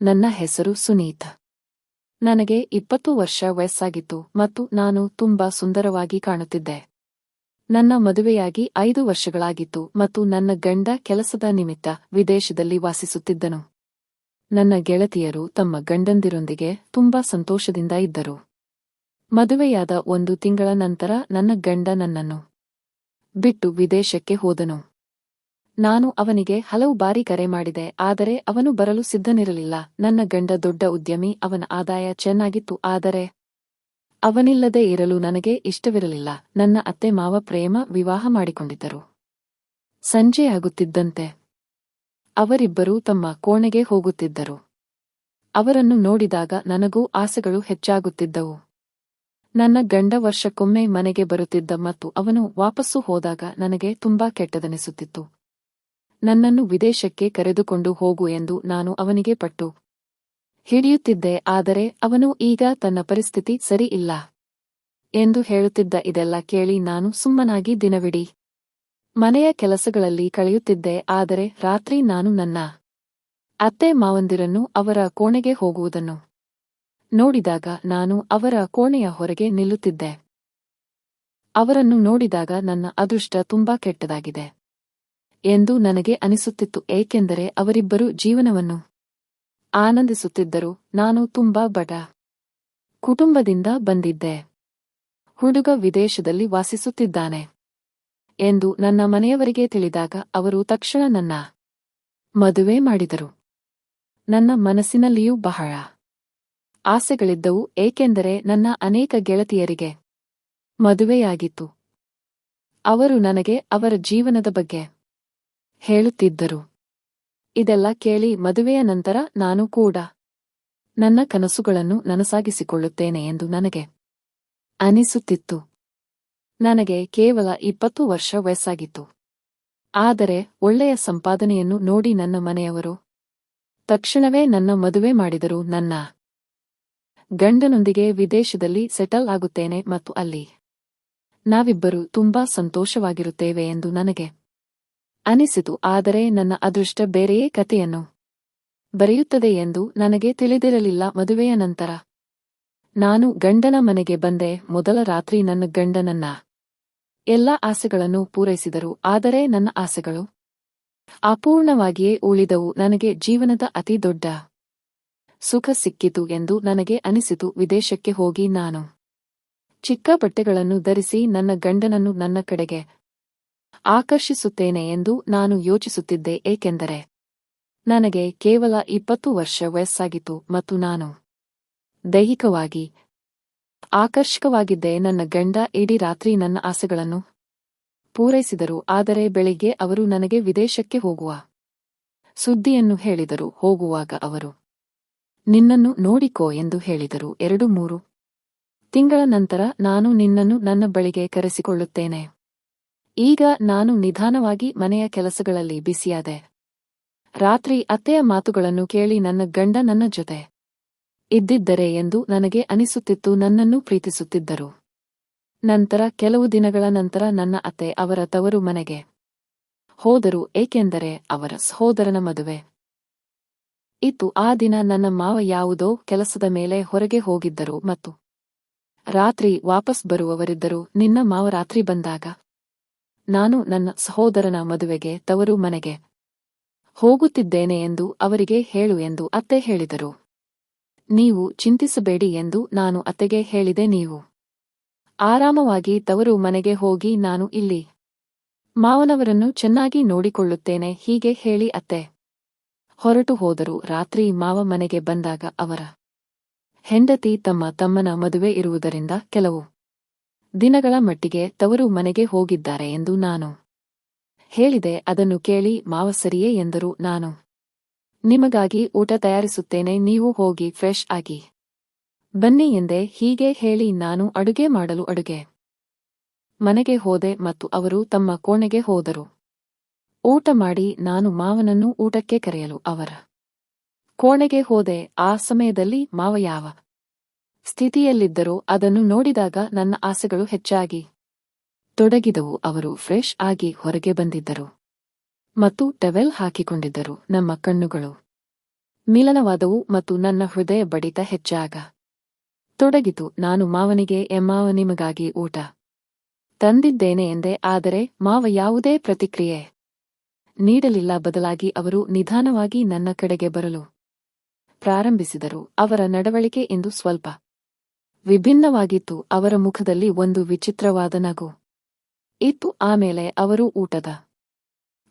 ನನ್ನ ಹೆಸರು ಸುನೀತ. ನನಗೆ ಇಪ್ಪತ್ತು ವರ್ಷ ವಯಸ್ಸಾಗಿತ್ತು ಮತ್ತು ನಾನು ತುಂಬಾ ಸುಂದರವಾಗಿ ಕಾಣುತ್ತಿದ್ದೆ. ನನ್ನ ಮದುವೆಯಾಗಿ ಐದು ವರ್ಷಗಳಾಗಿತ್ತು ಮತ್ತು ನನ್ನ ಗಂಡ ಕೆಲಸದ ನಿಮಿತ್ತ ವಿದೇಶದಲ್ಲಿ ವಾಸಿಸುತ್ತಿದ್ದನು. ನನ್ನ ಗೆಳತಿಯರು ತಮ್ಮ ಗಂಡಂದಿರೊಂದಿಗೆ ತುಂಬಾ ಸಂತೋಷದಿಂದ ಇದ್ದರು. ಮದುವೆಯಾದ ಒಂದು ತಿಂಗಳ ನಂತರ ನನ್ನ ಗಂಡ ನನ್ನನ್ನು ಬಿಟ್ಟು ವಿದೇಶಕ್ಕೆ ಹೋದನು. ನಾನು ಅವನಿಗೆ ಹಲವು ಬಾರಿ ಕರೆ ಮಾಡಿದೆ, ಆದರೆ ಅವನು ಬರಲು ಸಿದ್ಧನಿರಲಿಲ್ಲ. ನನ್ನ ಗಂಡ ದೊಡ್ಡ ಉದ್ಯಮಿ, ಅವನ ಆದಾಯ ಚೆನ್ನಾಗಿತ್ತು, ಆದರೆ ಅವನಿಲ್ಲದೆ ಇರಲು ನನಗೆ ಇಷ್ಟವಿರಲಿಲ್ಲ. ನನ್ನ ಅತ್ತೆ ಮಾವ ಪ್ರೇಮ ವಿವಾಹ ಮಾಡಿಕೊಂಡಿದ್ದರು. ಸಂಜೆಯಾಗುತ್ತಿದ್ದಂತೆ ಅವರಿಬ್ಬರೂ ತಮ್ಮ ಕೋಣೆಗೆ ಹೋಗುತ್ತಿದ್ದರು. ಅವರನ್ನು ನೋಡಿದಾಗ ನನಗೂ ಆಸೆಗಳು ಹೆಚ್ಚಾಗುತ್ತಿದ್ದವು. ನನ್ನ ಗಂಡ ವರ್ಷಕ್ಕೊಮ್ಮೆ ಮನೆಗೆ ಬರುತ್ತಿದ್ದ ಮತ್ತು ಅವನು ವಾಪಸ್ಸು ಹೋದಾಗ ನನಗೆ ತುಂಬಾ ಕೆಟ್ಟದನಿಸುತ್ತಿತ್ತು. ನನ್ನನ್ನು ವಿದೇಶಕ್ಕೆ ಕರೆದುಕೊಂಡು ಹೋಗು ಎಂದು ನಾನು ಅವನಿಗೆ ಪಟ್ಟು ಹಿಡಿಯುತ್ತಿದ್ದೆ, ಆದರೆ ಅವನು ಈಗ ತನ್ನ ಪರಿಸ್ಥಿತಿ ಸರಿ ಇಲ್ಲ ಎಂದು ಹೇಳುತ್ತಿದ್ದ ಇದೆಲ್ಲ ಕೇಳಿ ನಾನು ಸುಮ್ಮನಾಗಿ ದಿನವಿಡಿ ಮನೆಯ ಕೆಲಸಗಳಲ್ಲಿ ಕಳೆಯುತ್ತಿದ್ದೆ, ಆದರೆ ರಾತ್ರಿ ನಾನು ನನ್ನ ಅತ್ತೆ ಮಾವಂದಿರನ್ನು ಅವರ ಕೋಣೆಗೆ ಹೋಗುವುದನ್ನು ನೋಡಿದಾಗ ನಾನು ಅವರ ಕೋಣೆಯ ಹೊರಗೆ ನಿಲ್ಲುತ್ತಿದ್ದೆ. ಅವರನ್ನು ನೋಡಿದಾಗ ನನ್ನ ಅದೃಷ್ಟ ತುಂಬಾ ಕೆಟ್ಟದಾಗಿದೆ. ಎಂದು ನನಗೆ ಅನಿಸುತ್ತಿತ್ತು, ಏಕೆಂದರೆ ಅವರಿಬ್ಬರು ಜೀವನವನ್ನು ಆನಂದಿಸುತ್ತಿದ್ದರು. ನಾನು ತುಂಬಾ ಬಡ ಕುಟುಂಬದಿಂದ ಬಂದಿದ್ದೆ. ಹುಡುಗ ವಿದೇಶದಲ್ಲಿ ವಾಸಿಸುತ್ತಿದ್ದಾನೆ ಎಂದು ನನ್ನ ಮನೆಯವರಿಗೆ ತಿಳಿದಾಗ ಅವರು ತಕ್ಷಣ ನನ್ನ ಮದುವೆ ಮಾಡಿದರು. ನನ್ನ ಮನಸ್ಸಿನಲ್ಲಿಯೂ ಬಹಳ ಆಸೆಗಳಿದ್ದವು, ಏಕೆಂದರೆ ನನ್ನ ಅನೇಕ ಗೆಳತಿಯರಿಗೆ ಮದುವೆಯಾಗಿತ್ತು. ಅವರು ನನಗೆ ಅವರ ಜೀವನದ ಬಗ್ಗೆ ಹೇಳುತ್ತಿದ್ದರು. ಇದೆಲ್ಲ ಕೇಳಿ ಮದುವೆಯ ನಂತರ ನಾನು ಕೂಡ ನನ್ನ ಕನಸುಗಳನ್ನು ನನಸಾಗಿಸಿಕೊಳ್ಳುತ್ತೇನೆ ಎಂದು ನನಗೆ ಅನಿಸುತ್ತಿತ್ತು. ನನಗೆ ಕೇವಲ ಇಪ್ಪತ್ತು ವರ್ಷ ವಯಸ್ಸಾಗಿತ್ತು. ಆದರೆ ಒಳ್ಳೆಯ ಸಂಪಾದನೆಯನ್ನು ನೋಡಿ ನನ್ನ ಮನೆಯವರು ತಕ್ಷಣವೇ ನನ್ನ ಮದುವೆ ಮಾಡಿದರು. ನನ್ನ ಗಂಡನೊಂದಿಗೆ ವಿದೇಶದಲ್ಲಿ ಸೆಟಲ್ ಆಗುತ್ತೇನೆ ಮತ್ತು ಅಲ್ಲಿ ನಾವಿಬ್ಬರು ತುಂಬಾ ಸಂತೋಷವಾಗಿರುತ್ತೇವೆ ಎಂದು ನನಗೆ ಅನಿಸಿತು, ಆದರೆ ನನ್ನ ಅದೃಷ್ಟ ಬೇರೆಯೇ ಕಥೆಯನ್ನು ಬರೆಯುತ್ತದೆ ಎಂದು ನನಗೆ ತಿಳಿದಿರಲಿಲ್ಲ ಮದುವೆಯ ನಂತರ. ನಾನು ಗಂಡನ ಮನೆಗೆ ಬಂದೆ, ಮೊದಲ ರಾತ್ರಿ ನನ್ನ ಗಂಡನನ್ನ ಎಲ್ಲ ಆಸೆಗಳನ್ನು ಪೂರೈಸಿದರು, ಆದರೆ ನನ್ನ ಆಸೆಗಳು ಅಪೂರ್ಣವಾಗಿಯೇ ಉಳಿದವು, ನನಗೆ ಜೀವನದ ಅತಿ ದೊಡ್ಡ ಸುಖ ಸಿಕ್ಕಿತು ಎಂದು ನನಗೆ ಅನಿಸಿತು, ವಿದೇಶಕ್ಕೆ ಹೋಗಿ ನಾನು ಚಿಕ್ಕ ಬಟ್ಟೆಗಳನ್ನು ಧರಿಸಿ ನನ್ನ ಗಂಡನನ್ನು ನನ್ನ ಕಡೆಗೆ ಆಕರ್ಷಿಸುತ್ತೇನೆ ಎಂದು ನಾನು ಯೋಚಿಸುತ್ತಿದ್ದೆ, ಏಕೆಂದರೆ ನನಗೆ ಕೇವಲ ಇಪ್ಪತ್ತು ವರ್ಷ ವಯಸ್ಸಾಗಿತ್ತು ಮತ್ತು ನಾನು ದೈಹಿಕವಾಗಿ ಆಕರ್ಷಕವಾಗಿದ್ದೆ. ನನ್ನ ಗಂಡ ಇಡೀ ರಾತ್ರಿ ನನ್ನ ಆಸೆಗಳನ್ನು ಪೂರೈಸಿದರು, ಆದರೆ ಬೆಳಿಗ್ಗೆ ಅವರು ನನಗೆ ವಿದೇಶಕ್ಕೆ ಹೋಗುವ ಸುದ್ದಿಯನ್ನು ಹೇಳಿದರು. ಹೋಗುವಾಗ ಅವರು, ನಿನ್ನನ್ನು ನೋಡಿಕೋ ಎಂದು ಹೇಳಿದರು. ಎರಡು, ಮೂರು ತಿಂಗಳ ನಂತರ ನಾನು ನಿನ್ನನ್ನು ನನ್ನ ಬಳಿಗೆ ಕರೆಸಿಕೊಳ್ಳುತ್ತೇನೆ. ಈಗ ನಾನು ನಿಧಾನವಾಗಿ ಮನೆಯ ಕೆಲಸಗಳಲ್ಲಿ ಬಿಸಿಯಾದೆ. ರಾತ್ರಿ ಅತ್ತೆಯ ಮಾತುಗಳನ್ನು ಕೇಳಿ ನನ್ನ ಗಂಡ ನನ್ನ ಜೊತೆ ಇದ್ದಿದ್ದರೆ ಎಂದು ನನಗೆ ಅನಿಸುತ್ತಿತ್ತು, ನನ್ನನ್ನು ಪ್ರೀತಿಸುತ್ತಿದ್ದರು. ನಂತರ ಕೆಲವು ದಿನಗಳ ನಂತರ ನನ್ನ ಅತ್ತೆ ಅವರ ತವರು ಮನೆಗೆ ಹೋದರು, ಏಕೆಂದರೆ ಅವರ ಸಹೋದರನ ಮದುವೆ ಇತ್ತು. ಆ ದಿನ ನನ್ನ ಮಾವ ಯಾವುದೋ ಕೆಲಸದ ಮೇಲೆ ಹೊರಗೆ ಹೋಗಿದ್ದರು ಮತ್ತು ರಾತ್ರಿ ವಾಪಸ್ ಬರುವವರಿದ್ದರು. ನಿನ್ನ ಮಾವ ರಾತ್ರಿ ಬಂದಾಗ ನಾನು ನನ್ನ ಸಹೋದರನ ಮದುವೆಗೆ ತವರು ಮನೆಗೆ ಹೋಗುತ್ತಿದ್ದೇನೆ ಎಂದು ಅವರಿಗೆ ಹೇಳು ಎಂದು ಅತ್ತೆ ಹೇಳಿದರು. ನೀವು ಚಿಂತಿಸಬೇಡಿ ಎಂದು ನಾನು ಅತ್ತೆಗೆ ಹೇಳಿದೆ ನೀವು. ಆರಾಮವಾಗಿ ತವರು ಮನೆಗೆ ಹೋಗಿ ನಾನು ಇಲ್ಲಿ ಮಾವನವರನ್ನು ಚೆನ್ನಾಗಿ ನೋಡಿಕೊಳ್ಳುತ್ತೇನೆ ಹೀಗೆ ಹೇಳಿ ಅತ್ತೆ. ಹೊರಟು ಹೋದರು. ರಾತ್ರಿ ಮಾವ ಮನೆಗೆ ಬಂದಾಗ ಅವರ ಹೆಂಡತಿ ತಮ್ಮ ತಮ್ಮನ ಮದುವೆ ಇರುವುದರಿಂದ ಕೆಲವು ದಿನಗಳ ಮಟ್ಟಿಗೆ ತವರು ಮನೆಗೆ ಹೋಗಿದ್ದಾರೆ ಎಂದು ನಾನು ಹೇಳಿದೆ, ಅದನ್ನು ಕೇಳಿ ಮಾವ ಸರಿಯೇ ಎಂದರು ನಾನು. ನಿಮಗಾಗಿ ಊಟ ತಯಾರಿಸುತ್ತೇನೆ, ನೀವು ಹೋಗಿ ಫ್ರೆಶ್ ಆಗಿ ಬನ್ನಿ ಎಂದೆ, ಹೀಗೆ ಹೇಳಿ ನಾನು ಅಡುಗೆ ಮಾಡಲು ಅಡುಗೆ ಮನೆಗೆ ಹೋದೆ ಮತ್ತು ಅವರು ತಮ್ಮ ಕೋಣೆಗೆ ಹೋದರು. ಊಟ ಮಾಡಿ ನಾನು ಮಾವನನ್ನು ಊಟಕ್ಕೆ ಕರೆಯಲು, ಅವರ ಕೋಣೆಗೆ ಹೋದೆ, ಆ ಸಮಯದಲ್ಲಿ ಮಾವ ಯಾವ ಸ್ಥಿತಿಯಲ್ಲಿದ್ದರೋ ಅದನ್ನು ನೋಡಿದಾಗ ನನ್ನ ಆಸೆಗಳು ಹೆಚ್ಚಾಗಿ ತೊಡಗಿದವು. ಅವರು ಫ್ರೆಶ್ ಆಗಿ ಹೊರಗೆ ಬಂದಿದ್ದರು ಮತ್ತು ಟವೆಲ್ ಹಾಕಿಕೊಂಡಿದ್ದರು. ನಮ್ಮ ಕಣ್ಣುಗಳು ಮಿಲನವಾದವು ಮತ್ತು ನನ್ನ ಹೃದಯ ಬಡಿತ ಹೆಚ್ಚಾಗ ತೊಡಗಿತು. ನಾನು ಮಾವನಿಗೆ ಎಮ್ಮಾವ ನಿಮಗಾಗಿ ಊಟ ತಂದಿದ್ದೇನೆ ಎಂದೆ. ಆದರೆ ಮಾವ ಯಾವುದೇ ಪ್ರತಿಕ್ರಿಯೆ ನೀಡಲಿಲ್ಲ. ಬದಲಾಗಿ ಅವರು ನಿಧಾನವಾಗಿ ನನ್ನ ಕಡೆಗೆ ಬರಲು ಪ್ರಾರಂಭಿಸಿದರು. ಅವರ ನಡವಳಿಕೆ ಎಂದು ಸ್ವಲ್ಪ ವಿಭಿನ್ನವಾಗಿತ್ತು, ಅವರ ಮುಖದಲ್ಲಿ ಒಂದು ವಿಚಿತ್ರವಾದ ನಗು ಇತ್ತು ಆಮೇಲೆ ಅವರು ಊಟದ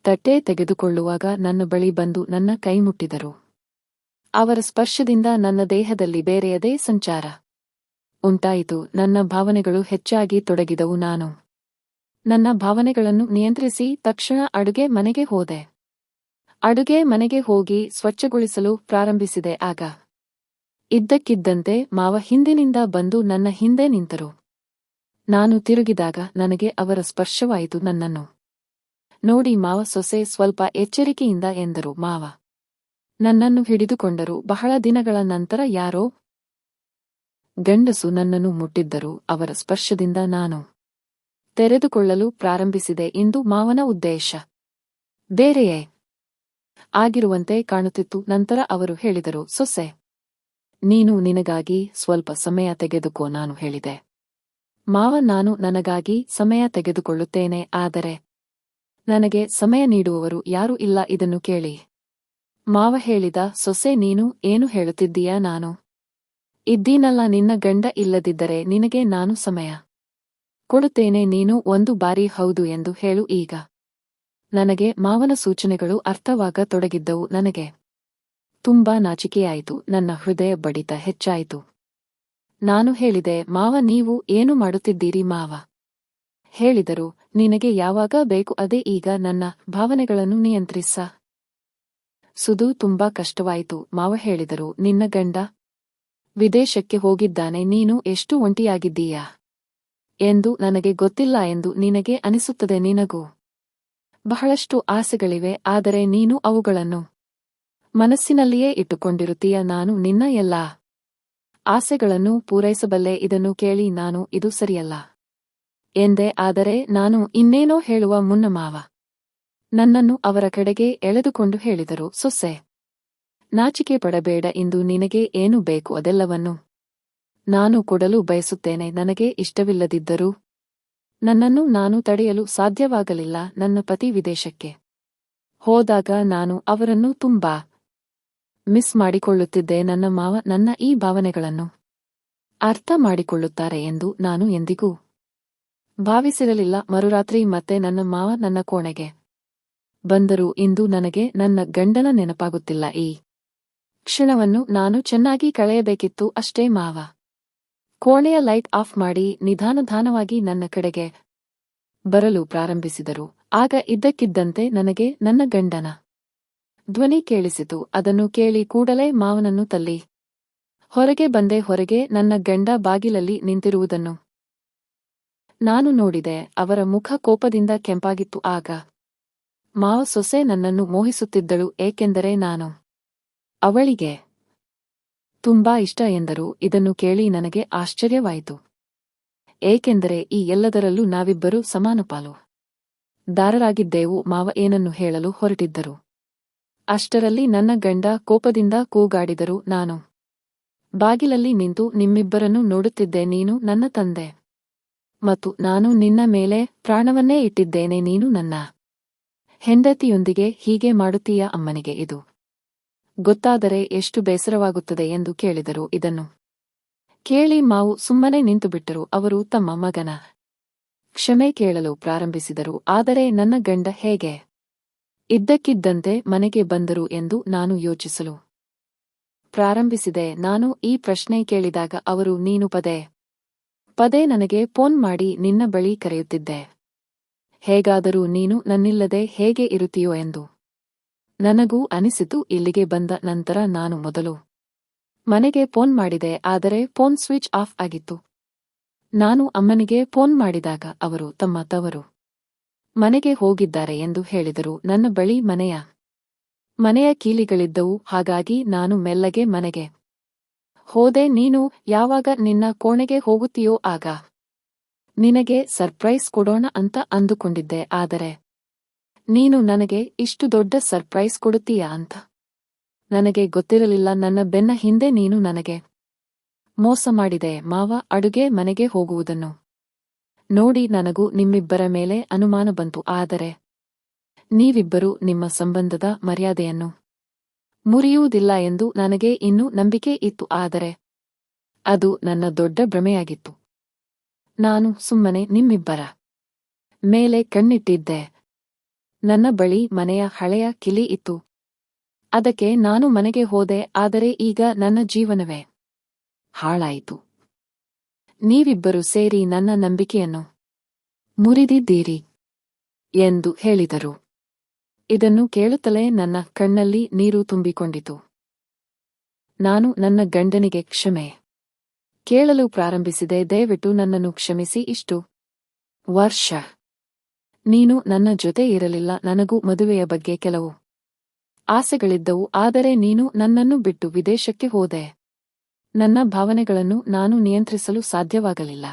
ತಟ್ಟೆ ತೆಗೆದುಕೊಳ್ಳುವಾಗ ನನ್ನ ಬಳಿ ಬಂದು ನನ್ನ ಕೈ ಮುಟ್ಟಿದರು. ಅವರ ಸ್ಪರ್ಶದಿಂದ ನನ್ನ ದೇಹದಲ್ಲಿ ಬೇರೆಯದೇ ಸಂಚಾರ ಉಂಟಾಯಿತು, ನನ್ನ ಭಾವನೆಗಳು ಹೆಚ್ಚಾಗಿ ತೊಡಗಿದವು, ನಾನು ನನ್ನ ಭಾವನೆಗಳನ್ನು ನಿಯಂತ್ರಿಸಿ ತಕ್ಷಣ ಅಡುಗೆ ಮನೆಗೆ ಹೋದೆ. ಅಡುಗೆ ಮನೆಗೆ ಹೋಗಿ ಸ್ವಚ್ಛಗೊಳಿಸಲು ಪ್ರಾರಂಭಿಸಿದೆ, ಆಗ ಇದ್ದಕ್ಕಿದ್ದಂತೆ ಮಾವ ಹಿಂದಿನಿಂದ ಬಂದು ನನ್ನ ಹಿಂದೆ ನಿಂತರು. ನಾನು ತಿರುಗಿದಾಗ ನನಗೆ ಅವರ ಸ್ಪರ್ಶವಾಯಿತು ನನ್ನನ್ನು. ನೋಡಿ ಮಾವ ಸೊಸೆ ಸ್ವಲ್ಪ ಎಚ್ಚರಿಕೆಯಿಂದ ಎಂದರು ಮಾವ. ನನ್ನನ್ನು ಹಿಡಿದುಕೊಂಡರು ಬಹಳ ದಿನಗಳ ನಂತರ ಯಾರೋ? ಗಂಡಸು ನನ್ನನ್ನು ಮುಟ್ಟಿದ್ದರು ಅವರ ಸ್ಪರ್ಶದಿಂದ ನಾನು. ತೆರೆದುಕೊಳ್ಳಲು ಪ್ರಾರಂಭಿಸಿದೆ ಇಂದು ಮಾವನ ಉದ್ದೇಶ. ಬೇರೆಯೇ? ಆಗಿರುವಂತೆ ಕಾಣುತ್ತಿತ್ತು ನಂತರ ಅವರು ಹೇಳಿದರು, ಸೊಸೆ ನೀನು ನಿನಗಾಗಿ ಸ್ವಲ್ಪ ಸಮಯ ತೆಗೆದುಕೋ ನಾನು ಹೇಳಿದೆ. ಮಾವ, ನಾನು ನನಗಾಗಿ ಸಮಯ ತೆಗೆದುಕೊಳ್ಳುತ್ತೇನೆ, ಆದರೆ ನನಗೆ ಸಮಯ ನೀಡುವವರು ಯಾರೂ ಇಲ್ಲ, ಇದನ್ನು ಕೇಳಿ. ಮಾವ ಹೇಳಿದ, ಸೊಸೆ, ನೀನು ಏನು ಹೇಳುತ್ತಿದ್ದೀಯಾ ನಾನು? ಇದ್ದೀನಲ್ಲ, ನಿನ್ನ ಗಂಡ ಇಲ್ಲದಿದ್ದರೆ ನಿನಗೆ ನಾನು ಸಮಯ ಕೊಡುತ್ತೇನೆ, ನೀನು ಒಂದು ಬಾರಿ ಹೌದು ಎಂದು ಹೇಳು ಈಗ. ನನಗೆ ಮಾವನ ಸೂಚನೆಗಳು ಅರ್ಥವಾಗ ತೊಡಗಿದ್ದವು ನನಗೆ. ತುಂಬಾ ನಾಚಿಕೆಯಾಯಿತು. ನನ್ನ ಹೃದಯ ಬಡಿತ ಹೆಚ್ಚಾಯಿತು. ನಾನು ಹೇಳಿದೆ, ಮಾವ ನೀವು ಏನು ಮಾಡುತ್ತಿದ್ದೀರಿ ಮಾವ? ಹೇಳಿದರು, ನಿನಗೆ ಯಾವಾಗ ಬೇಕು ಅದೇ ಈಗ ನನ್ನ ಭಾವನೆಗಳನ್ನು ನಿಯಂತ್ರಿಸ. ಸುದು ತುಂಬಾ ಕಷ್ಟವಾಯಿತು. ಮಾವ ಹೇಳಿದರು, ನಿನ್ನ ಗಂಡ ವಿದೇಶಕ್ಕೆ ಹೋಗಿದ್ದಾನೆ, ನೀನು ಎಷ್ಟು ಒಂಟಿಯಾಗಿದ್ದೀಯಾ? ಎಂದು ನನಗೆ ಗೊತ್ತಿಲ್ಲ ಎಂದು ನಿನಗೆ ಅನಿಸುತ್ತದೆ ನಿನಗೂ. ಬಹಳಷ್ಟು ಆಸೆಗಳಿವೆ, ಆದರೆ ನೀನು ಅವುಗಳನ್ನು ಮನಸ್ಸಿನಲ್ಲಿಯೇ ಇಟ್ಟುಕೊಂಡಿರುತ್ತೀಯ ನಾನು ನಿನ್ನ ಎಲ್ಲಾ ಆಸೆಗಳನ್ನು ಪೂರೈಸಬಲ್ಲೆ ಇದನ್ನು ಕೇಳಿ ನಾನು ಇದು ಸರಿಯಲ್ಲ. ಎಂದೆ, ಆದರೆ ನಾನು ಇನ್ನೇನೋ ಹೇಳುವ ಮುನ್ನ ಮಾವ. ನನ್ನನ್ನು ಅವರ ಕಡೆಗೆ ಎಳೆದುಕೊಂಡು ಹೇಳಿದರು, ಸೊಸೆ, ನಾಚಿಕೆ ಪಡಬೇಡ ಇಂದು ನಿನಗೆ ಏನು ಬೇಕು ಅದೆಲ್ಲವನ್ನು ನಾನು ಕೊಡಲು ಬಯಸುತ್ತೇನೆ, ನನಗೆ ಇಷ್ಟವಿಲ್ಲದಿದ್ದರೂ ನನ್ನನ್ನು ನಾನು ತಡೆಯಲು ಸಾಧ್ಯವಾಗಲಿಲ್ಲ ನನ್ನ ಪತಿ ವಿದೇಶಕ್ಕೆ ಹೋದಾಗ ನಾನು ಅವರನ್ನು ತುಂಬಾ ಮಿಸ್ ಮಾಡಿಕೊಳ್ಳುತ್ತಿದ್ದೆ ನನ್ನ ಮಾವ, ನನ್ನ ಈ ಭಾವನೆಗಳನ್ನು. ಅರ್ಥ ಮಾಡಿಕೊಳ್ಳುತ್ತಾರೆ ಎಂದು ನಾನು ಎಂದಿಗೂ ಭಾವಿಸಿರಲಿಲ್ಲ. ಮರುರಾತ್ರಿ ಮತ್ತೆ ನನ್ನ ಮಾವ ನನ್ನ ಕೋಣೆಗೆ ಬಂದರು ಇಂದು ನನಗೆ ನನ್ನ ಗಂಡನ ನೆನಪಾಗುತ್ತಿಲ್ಲ. ಈ ಕ್ಷಣವನ್ನು ನಾನು ಚೆನ್ನಾಗಿ ಕಳೆಯಬೇಕಿತ್ತು ಅಷ್ಟೇ ಮಾವ. ಕೋಣೆಯ ಲೈಟ್ ಆಫ್ ಮಾಡಿ ನಿಧಾನಧಾನವಾಗಿ ನನ್ನ ಕಡೆಗೆ ಬರಲು ಪ್ರಾರಂಭಿಸಿದರು. ಆಗ ಇದ್ದಕ್ಕಿದ್ದಂತೆ ನನಗೆ ನನ್ನ ಗಂಡನ ಧ್ವನಿ ಕೇಳಿಸಿತು, ಅದನ್ನು ಕೇಳಿ ಕೂಡಲೇ ಮಾವನನ್ನು ತಲ್ಲಿ. ಹೊರಗೆ ಬಂದೆ, ಹೊರಗೆ ನನ್ನ ಗಂಡ ಬಾಗಿಲಲ್ಲಿ ನಿಂತಿರುವುದನ್ನು. ನಾನು ನೋಡಿದೆ, ಅವರ ಮುಖ ಕೋಪದಿಂದ ಕೆಂಪಾಗಿತ್ತು, ಆಗ ಮಾವ ಸೊಸೆ ನನ್ನನ್ನು ಮೋಹಿಸುತ್ತಿದ್ದಳು, ಏಕೆಂದರೆ ನಾನು ಅವಳಿಗೆ ತುಂಬಾ ಇಷ್ಟ ಎಂದರು, ಇದನ್ನು ಕೇಳಿ ನನಗೆ ಆಶ್ಚರ್ಯವಾಯಿತು. ಏಕೆಂದರೆ ಈ ಎಲ್ಲದರಲ್ಲೂ ನಾವಿಬ್ಬರೂ ಸಮಾನಪಾಲು ದಾರರಾಗಿದ್ದೇವು, ಮಾವ ಏನನ್ನು ಹೇಳಲು ಹೊರಟಿದ್ದರು. ಅಷ್ಟರಲ್ಲಿ ನನ್ನ ಗಂಡ ಕೋಪದಿಂದ ಕೂಗಾಡಿದರು, ನಾನು ಬಾಗಿಲಲ್ಲಿ ನಿಂತು ನಿಮ್ಮಿಬ್ಬರನ್ನು ನೋಡುತ್ತಿದ್ದೆ, ನೀನು ನನ್ನ ತಂದೆ. ಮತ್ತು ನಾನು ನಿನ್ನ ಮೇಲೆ ಪ್ರಾಣವನ್ನೇ ಇಟ್ಟಿದ್ದೇನೆ, ನೀನು ನನ್ನ ಹೆಂಡತಿಯೊಂದಿಗೆ ಹೀಗೆ ಮಾಡುತ್ತೀಯ ಅಮ್ಮನಿಗೆ ಇದು ಗೊತ್ತಾದರೆ ಎಷ್ಟು ಬೇಸರವಾಗುತ್ತದೆ ಎಂದು ಕೇಳಿದರು, ಇದನ್ನು ಕೇಳಿ ಮಾವು ಸುಮ್ಮನೆ ನಿಂತುಬಿಟ್ಟರು, ಅವರು ತಮ್ಮ ಮಗನ ಕ್ಷಮೆ ಕೇಳಲು ಪ್ರಾರಂಭಿಸಿದರು, ಆದರೆ ನನ್ನ ಗಂಡ ಹೇಗೆ ಇದ್ದಕ್ಕಿದ್ದಂತೆ ಮನೆಗೆ ಬಂದರು ಎಂದು ನಾನು ಯೋಚಿಸಲು ಪ್ರಾರಂಭಿಸಿದೆ. ನಾನು ಈ ಪ್ರಶ್ನೆ ಕೇಳಿದಾಗ ಅವರು, ನೀನು ಪದೇ ಪದೇ ನನಗೆ ಫೋನ್ ಮಾಡಿ ನಿನ್ನ ಬಳಿ ಕರೆಯುತ್ತಿದ್ದೆ. ಹೇಗಾದರೂ ನೀನು ನನ್ನಿಲ್ಲದೆ ಹೇಗೆ ಇರುತ್ತೀಯೋ ಎಂದು ನನಗೂ ಅನಿಸಿತು. ಇಲ್ಲಿಗೆ ಬಂದ ನಂತರ ನಾನು ಮೊದಲು ಮನೆಗೆ ಫೋನ್ ಮಾಡಿದೆ, ಆದರೆ ಫೋನ್ ಸ್ವಿಚ್ ಆಫ್ ಆಗಿತ್ತು. ನಾನು ಅಮ್ಮನಿಗೆ ಫೋನ್ ಮಾಡಿದಾಗ ಅವರು ತಮ್ಮ ತವರು ಮನೆಗೆ ಹೋಗಿದ್ದಾರೆ ಎಂದು ಹೇಳಿದರು, ನನ್ನ ಬಳಿ ಮನೆಯ ಮನೆಯ ಕೀಲಿಗಳಿದ್ದವು, ಹಾಗಾಗಿ ನಾನು ಮೆಲ್ಲಗೆ ಮನೆಗೆ ಹೋದೆ, ನೀನು ಯಾವಾಗ ನಿನ್ನ ಕೋಣೆಗೆ ಹೋಗುತ್ತೀಯೋ ಆಗ ನಿನಗೆ ಸರ್ಪ್ರೈಸ್ ಕೊಡೋಣ ಅಂತ ಅಂದುಕೊಂಡಿದ್ದೆ, ಆದರೆ ನೀನು ನನಗೆ ಇಷ್ಟು ದೊಡ್ಡ ಸರ್ಪ್ರೈಸ್ ಕೊಡುತ್ತೀಯಾ ಅಂತ ನನಗೆ ಗೊತ್ತಿರಲಿಲ್ಲ, ನನ್ನ ಬೆನ್ನ ಹಿಂದೆ ನೀನು ನನಗೆ ಮೋಸ ಮಾಡಿದೆ, ಮಾವ ಅಡುಗೆ ಮನೆಗೆ ಹೋಗುವುದನ್ನು ನೋಡಿ ನನಗೂ ನಿಮ್ಮಿಬ್ಬರ ಮೇಲೆ ಅನುಮಾನ ಬಂತು. ಆದರೆ ನೀವಿಬ್ಬರೂ ನಿಮ್ಮ ಸಂಬಂಧದ ಮರ್ಯಾದೆಯನ್ನು ಮುರಿಯುವುದಿಲ್ಲ ಎಂದು ನನಗೆ ಇನ್ನೂ ನಂಬಿಕೆ ಇತ್ತು. ಆದರೆ ಅದು ನನ್ನ ದೊಡ್ಡ ಭ್ರಮೆಯಾಗಿತ್ತು. ನಾನು ಸುಮ್ಮನೆ ನಿಮ್ಮಿಬ್ಬರ ಮೇಲೆ ಕಣ್ಣಿಟ್ಟಿದ್ದೆ. ನನ್ನ ಬಳಿ ಮನೆಯ ಹಳೆಯ ಕಿಲಿ ಇತ್ತು. ಅದಕ್ಕೆ ನಾನು ಮನೆಗೆ ಹೋದೆ. ಆದರೆ ಈಗ ನನ್ನ ಜೀವನವೇ ಹಾಳಾಯಿತು. ನೀವಿಬ್ಬರು ಸೇರಿ ನನ್ನ ನಂಬಿಕೆಯನ್ನು ಮುರಿದಿದ್ದೀರಿ ಎಂದು ಹೇಳಿದರು. ಇದನ್ನು ಕೇಳುತ್ತಲೇ ನನ್ನ ಕಣ್ಣಲ್ಲಿ ನೀರು ತುಂಬಿಕೊಂಡಿತು. ನಾನು ನನ್ನ ಗಂಡನಿಗೆ ಕ್ಷಮೆ ಕೇಳಲು ಪ್ರಾರಂಭಿಸಿದೆ. ದಯವಿಟ್ಟು ನನ್ನನ್ನು ಕ್ಷಮಿಸಿ. ಇಷ್ಟು ವರ್ಷ ನೀನು ನನ್ನ ಜೊತೆ ಇರಲಿಲ್ಲ. ನನಗೂ ಮದುವೆಯ ಬಗ್ಗೆ ಕೆಲವು ಆಸೆಗಳಿದ್ದವು. ಆದರೆ ನೀನು ನನ್ನನ್ನು ಬಿಟ್ಟು ವಿದೇಶಕ್ಕೆ ಹೋದೆ. ನನ್ನ ಭಾವನೆಗಳನ್ನು ನಾನು ನಿಯಂತ್ರಿಸಲು ಸಾಧ್ಯವಾಗಲಿಲ್ಲ.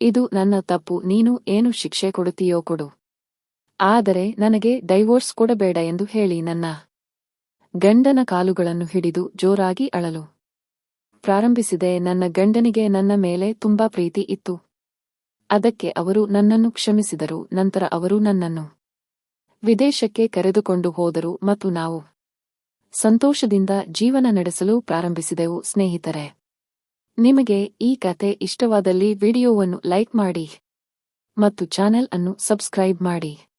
ಇದು ನನ್ನ ತಪ್ಪು, ನೀನು ಏನು ಶಿಕ್ಷೆ ಕೊಡುತ್ತೀಯೋ ಕೊಡು. ಆದರೆ ನನಗೆ ಡೈವೋರ್ಸ್ ಕೊಡಬೇಡ ಎಂದು ಹೇಳಿ ನನ್ನ ಗಂಡನ ಕಾಲುಗಳನ್ನು ಹಿಡಿದು ಜೋರಾಗಿ ಅಳಲು ಪ್ರಾರಂಭಿಸಿದೆ. ನನ್ನ ಗಂಡನಿಗೆ ನನ್ನ ಮೇಲೆ ತುಂಬಾ ಪ್ರೀತಿ ಇತ್ತು. ಅದಕ್ಕೆ ಅವರು ನನ್ನನ್ನು ಕ್ಷಮಿಸಿದರು, ನಂತರ ಅವರು ನನ್ನನ್ನು ವಿದೇಶಕ್ಕೆ ಕರೆದುಕೊಂಡು ಹೋದರು ಮತ್ತು ನಾವು ಸಂತೋಷದಿಂದ ಜೀವನ ನಡೆಸಲು ಪ್ರಾರಂಭಿಸಿದೆವು, ಸ್ನೇಹಿತರೆ. ನಿಮಗೆ ಈ ಕತೆ ಇಷ್ಟವಾದಲ್ಲಿ ವಿಡಿಯೋವನ್ನು ಲೈಕ್ ಮಾಡಿ ಮತ್ತು ಚಾನೆಲ್ ಅನ್ನು ಸಬ್ಸ್ಕ್ರೈಬ್ ಮಾಡಿ.